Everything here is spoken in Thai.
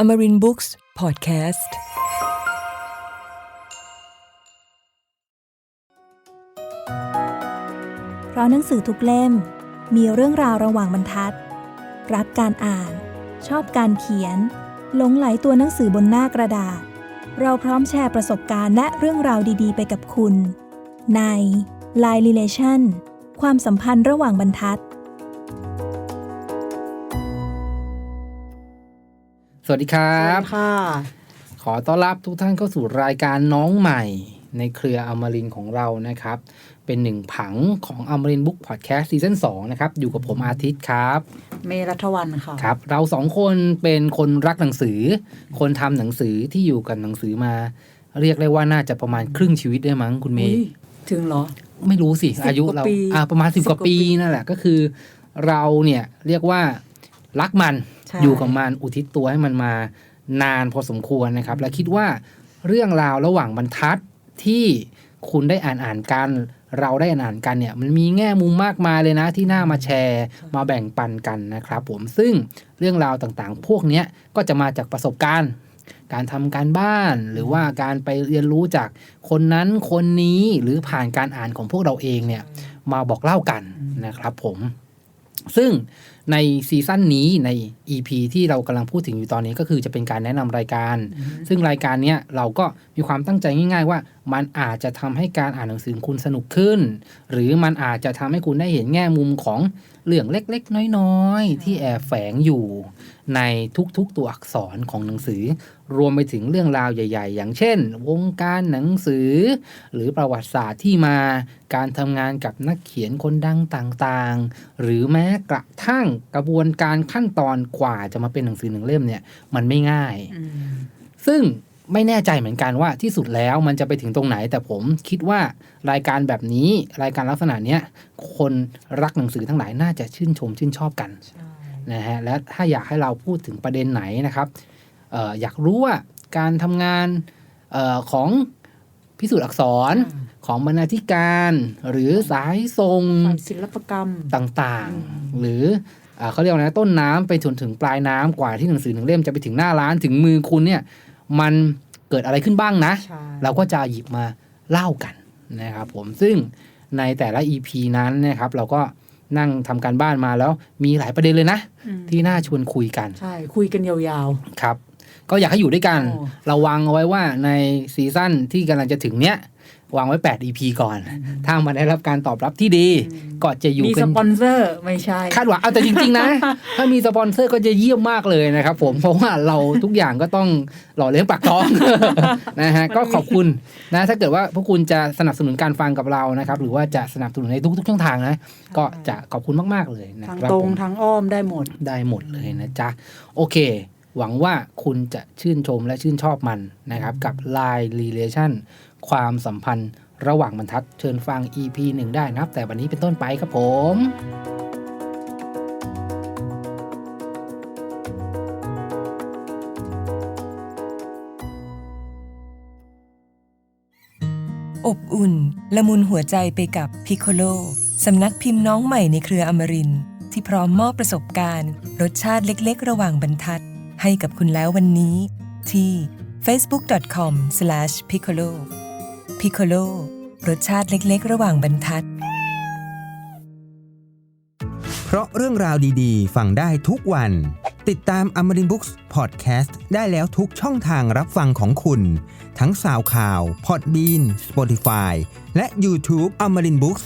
Amarin Books Podcast เพราะหนังสือทุกเล่ม มีเรื่องราวระหว่างบรรทัด รักการอ่าน ชอบการเขียนหลงไหลตัวหนังสือบนหน้ากระดาษ เราพร้อมแชร์ประสบการณ์และเรื่องราวดีๆ ไปกับคุณ ใน Line Relation ความสัมพันธ์ระหว่างบรรทัด วัสดีครับค่ะ ขอต้อนรับทุกท่านเข้าสู่รายการน้องใหม่ในเครืออมรินทร์ของเรานะครับ เป็นหนึ่งผังของอมรินบุ๊กพอดแคสต์ซีซั่น2นะครับ อยู่กับผมอาทิตย์ครับ เมรัทวันค่ะครับ เราสองคนเป็นคนรักหนังสือ คนทำหนังสือที่อยู่กับหนังสือมา เรียกได้ว่าน่าจะประมาณครึ่งชีวิตได้มั้งคุณเมอุ๊ย์ยถึงเหรอ ไม่รู้สิ10อายุกว่าเราปีอ่าประมาณสิบ10กว่าปีกว่าปีนั่นแหละก็คือ เราเนี่ยเรียกว่ารักมันใช่ อยู่กับมันอุทิศตัวให้มันมานานพอสมควรนะครับ และคิดว่าเรื่องราวระหว่างบรรทัดที่คุณได้อ่านอ่านกัน เราได้อ่านอ่านกันเนี่ยมันมีแง่มุมมากมายเลยนะที่น่ามาแชร์มาแบ่งปันกันนะครับผมซึ่งเรื่องราวต่างๆ พวกเนี้ยก็จะมาจากประสบการณ์การทำการบ้านหรือว่าการไปเรียนรู้จากคนนั้นคนนี้หรือผ่านการอ่านของพวกเราเองเนี่ยมาบอกเล่ากันนะครับผม ซึ่งในซีซั่นนี้ใน EP ที่เรากำลังพูดถึงอยู่ตอนนี้ก็คือจะเป็นการแนะนำรายการ ซึ่งรายการเนี้ยเราก็มีความตั้งใจง่าย ๆ ว่ามันอาจจะทำให้การอ่านหนังสือของคุณสนุกขึ้น หรือมันอาจจะทำให้คุณได้เห็นแง่มุมของเรื่องเล็ก ๆ น้อย ๆ ที่แอบแฝงอยู่ในทุกๆตัวอักษรของหนังสือ รวมไปถึงเรื่องราวใหญ่ ๆ อย่างเช่น วงการหนังสือ หรือประวัติศาสตร์ที่มา การทำงานกับนักเขียนคนดังต่างๆ หรือแม้กระทั่งกระบวนการขั้นตอนกว่าจะมาเป็นหนังสือหนึ่งเล่มเนี่ยมันไม่ง่าย ซึ่งไม่แน่ใจเหมือนกันว่าที่สุดแล้วมันจะไปถึงตรงไหน แต่ผมคิดว่ารายการแบบนี้รายการลักษณะเนี้ยคนรักหนังสือทั้งหลายน่าจะชื่นชมชื่นชอบกันนะฮะและถ้าอยากให้เราพูดถึงประเด็นไหนนะครับ อออยากรู้ว่าการทำงานเออของพิสูจน์อักษรของบรรณาธิการหรือสายทรงฝ่ายศิลปกรรมต่างอืมๆหรืออ่าเขาเรียกว่านะต้นน้ำไปจนถึงปลายน้ำกว่าที่หนังสือหนึ่งเล่มจะไปถึงหน้าร้านถึงมือคุณเนี่ยมันเกิดอะไรขึ้นบ้างนะใช่เราก็จะหยิบมาเล่ากันนะครับผมซึ่งในแต่ละ EP นั้นนะครับเราก็นั่งทำการบ้านมาแล้วมีหลายประเด็นเลยนะอืมที่น่าชวนคุยกัน ใช่ คุยกันยาวครับ ก็อยากให้อยู่ด้วยกันโอ้เราวางเอาไว้ว่าในซีซั่นที่กำลังจะถึงเนี้ยวางไว้ 8 EP ก่อน ถ้ามันได้รับการตอบรับที่ดี ก็จะอยู่ๆมีกัสนปอนเซอร์ไม่ใช่ คาดหวังเอาแต่จริง ๆ นะ ถ้ามีสปอนเซอร์ก็จะเยี่ยมมากเลยนะครับผม เพราะว่าเราทุกอย่างก็ต้องหล่อเลี้ยงปากท้องนะฮะ ก็ขอบคุณนะ ถ้าเกิดว่าพวกคุณจะสนับสนุนการฟังกับเรานะครับ หรือว่าจะสนับสนุนในทุก ๆ ช่องทางนะ ก็จะขอบคุณมาก ๆ เลยนะทางครับตรงผมทางอ้อมได้หมด ได้หมดเลยนะจ๊ะ โอเค หวังว่าคุณจะชื่นชมและชื่นชอบมันนะครับ กับ Line Relation ความสัมพันธ์ระหว่างบรรทัดเชิญฟัง EP หนึ่งได้นะครับ แต่วันนี้เป็นต้นไปครับผมอบอุ่น ละมุนหัวใจไปกับ Piccolo สำนักพิมพ์น้องใหม่ในเครืออมรินที่พร้อมมอบประสบการณ์ รสชาติเล็กๆ ระหว่างบรรทัด ให้กับคุณแล้ววันนี้ที่ facebook.com/piccolo Piccolo รสชาติเล็กๆ ระหว่างบรรทัด เพราะเรื่องราวดีๆ ฟังได้ทุกวัน ติดตาม a m a r i n Books Podcast ได้แล้วทุกช่องทางรับฟังของคุณ ทั้งสาวข่าว Podbean Spotify และ YouTube a m a r i n Books